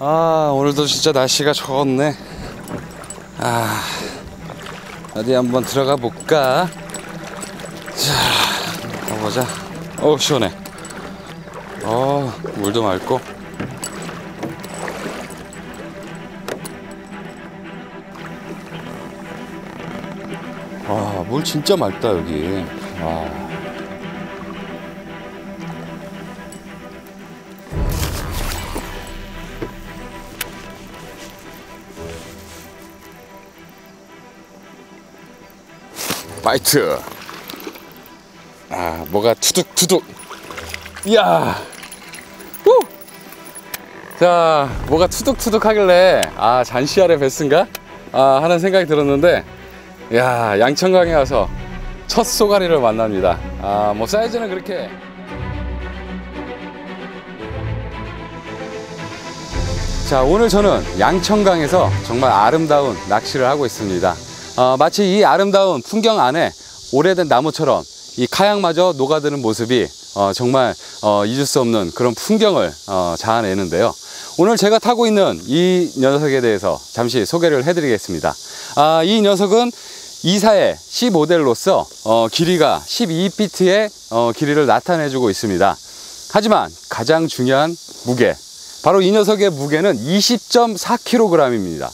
아 오늘도 진짜 날씨가 좋네. 아 어디 한번 들어가 볼까? 자 가보자. 어 시원해. 어 물도 맑고. 와물 진짜 맑다 여기. 와. 파이트. 아 뭐가 투둑투둑. 이야. 후! 자 뭐가 투둑투둑 하길래 아 잔시 아래 베스인가? 아 하는 생각이 들었는데 야 양천강에 와서 첫 쏘가리를 만납니다. 아 뭐 사이즈는 그렇게. 자 오늘 저는 양천강에서 정말 아름다운 낚시를 하고 있습니다 어, 마치 이 아름다운 풍경 안에 오래된 나무처럼 이 카약마저 녹아드는 모습이 어, 정말 어, 잊을 수 없는 그런 풍경을 어, 자아내는데요. 오늘 제가 타고 있는 이 녀석에 대해서 잠시 소개를 해드리겠습니다. 아, 이 녀석은 이사의 15델로서 어, 길이가 12피트의 어, 길이를 나타내주고 있습니다. 하지만 가장 중요한 무게 바로 이 녀석의 무게는 20.4kg입니다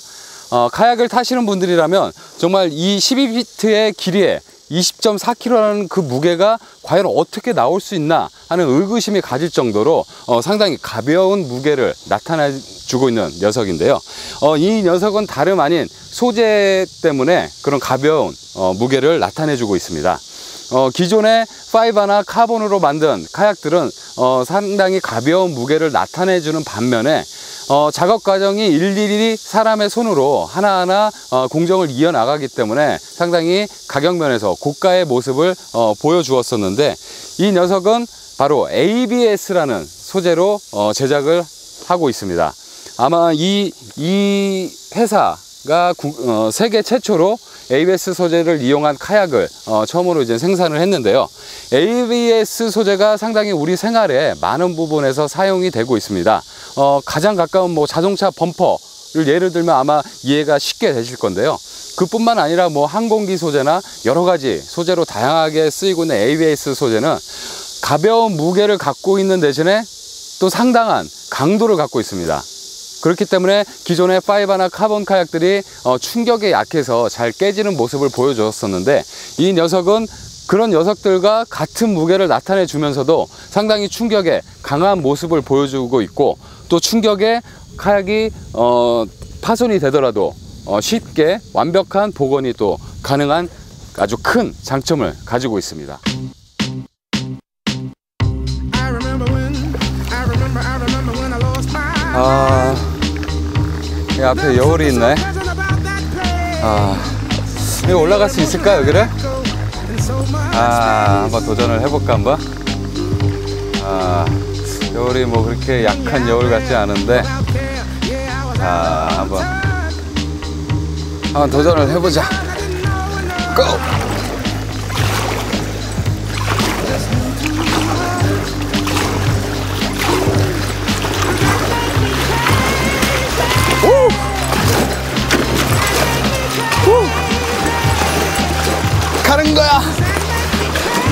어, 카약을 타시는 분들이라면 정말 이 12피트의 길이에 20.4kg라는 그 무게가 과연 어떻게 나올 수 있나 하는 의구심이 가질 정도로 어, 상당히 가벼운 무게를 나타내주고 있는 녀석인데요. 어, 이 녀석은 다름 아닌 소재 때문에 그런 가벼운 어, 무게를 나타내주고 있습니다. 어, 기존의 파이바나 카본으로 만든 카약들은 어, 상당히 가벼운 무게를 나타내주는 반면에 어, 작업 과정이 일일이 사람의 손으로 하나하나 어, 공정을 이어나가기 때문에 상당히 가격 면에서 고가의 모습을 어, 보여주었었는데 이 녀석은 바로 ABS라는 소재로 어, 제작을 하고 있습니다. 아마 이, 이 회사 가 구, 어, 세계 최초로 ABS 소재를 이용한 카약을 어, 처음으로 이제 생산을 했는데요. ABS 소재가 상당히 우리 생활에 많은 부분에서 사용이 되고 있습니다. 어, 가장 가까운 뭐 자동차 범퍼를 예를 들면 아마 이해가 쉽게 되실 건데요. 그뿐만 아니라 뭐 항공기 소재나 여러 가지 소재로 다양하게 쓰이고 있는 ABS 소재는 가벼운 무게를 갖고 있는 대신에 또 상당한 강도를 갖고 있습니다. 그렇기 때문에 기존의 파이바나 카본 카약들이 어, 충격에 약해서 잘 깨지는 모습을 보여주었었는데 이 녀석은 그런 녀석들과 같은 무게를 나타내 주면서도 상당히 충격에 강한 모습을 보여주고 있고 또 충격에 카약이 어, 파손이 되더라도 어, 쉽게 완벽한 복원이 또 가능한 아주 큰 장점을 가지고 있습니다. 아, 이 앞에 여울이 있네. 아, 이거 올라갈 수 있을까 여기를? 아, 한번 도전을 해볼까 한번? 아, 여울이 뭐 그렇게 약한 여울 같지 않은데, out 한번 한번 도전을 해보자. 고!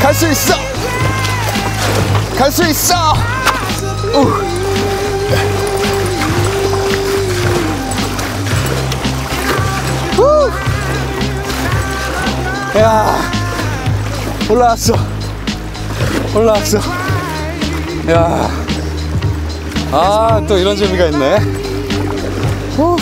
갈 수 있어. 갈 수 있어. 우! 우! 야 올라왔어 올라왔어 야 아 또 이런 재미가 있네 후.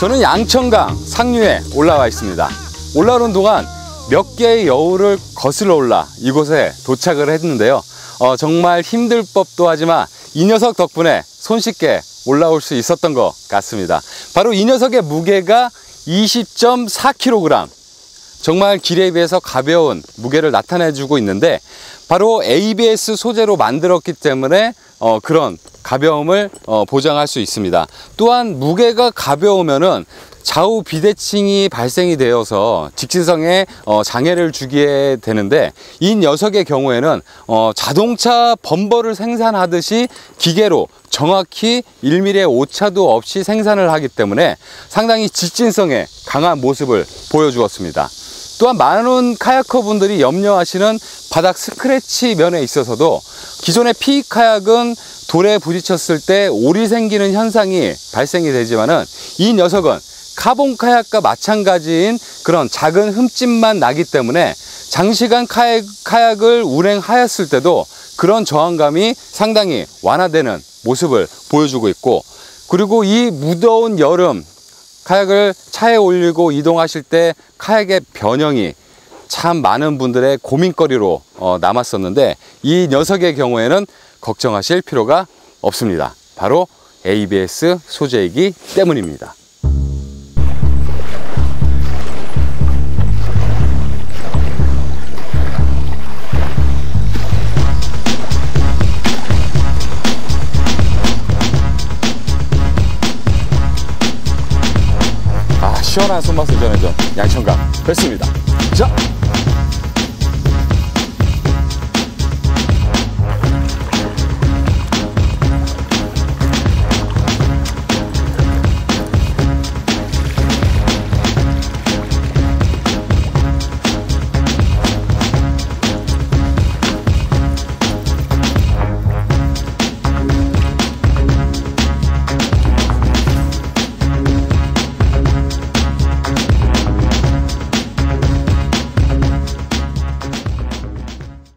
저는 양천강 상류에 올라와 있습니다 올라오는 동안 몇 개의 여울을 거슬러 올라 이곳에 도착을 했는데요 어, 정말 힘들 법도 하지만 이 녀석 덕분에 손쉽게 올라올 수 있었던 것 같습니다. 바로 이 녀석의 무게가 20.4kg. 정말 길에 비해서 가벼운 무게를 나타내주고 있는데 바로 ABS 소재로 만들었기 때문에 어, 그런 가벼움을 어, 보장할 수 있습니다. 또한 무게가 가벼우면은 좌우 비대칭이 발생이 되어서 직진성에 어, 장애를 주게 되는데 이 녀석의 경우에는 어, 자동차 범버를 생산하듯이 기계로 정확히 1mm의 오차도 없이 생산을 하기 때문에 상당히 직진성에 강한 모습을 보여주었습니다. 또한 많은 카야커 분들이 염려하시는 바닥 스크래치 면에 있어서도 기존의 피 카약은 돌에 부딪혔을 때 올이 생기는 현상이 발생이 되지만은 이 녀석은 카본 카약과 마찬가지인 그런 작은 흠집만 나기 때문에 장시간 카약, 카약을 운행하였을 때도 그런 저항감이 상당히 완화되는 모습을 보여주고 있고 그리고 이 무더운 여름 카약을 차에 올리고 이동하실 때 카약의 변형이 참 많은 분들의 고민거리로 어, 남았었는데 이 녀석의 경우에는 걱정하실 필요가 없습니다. 바로 ABS 소재이기 때문입니다. 시원한 손맛을 전해준 양천강. 뺐습니다. 자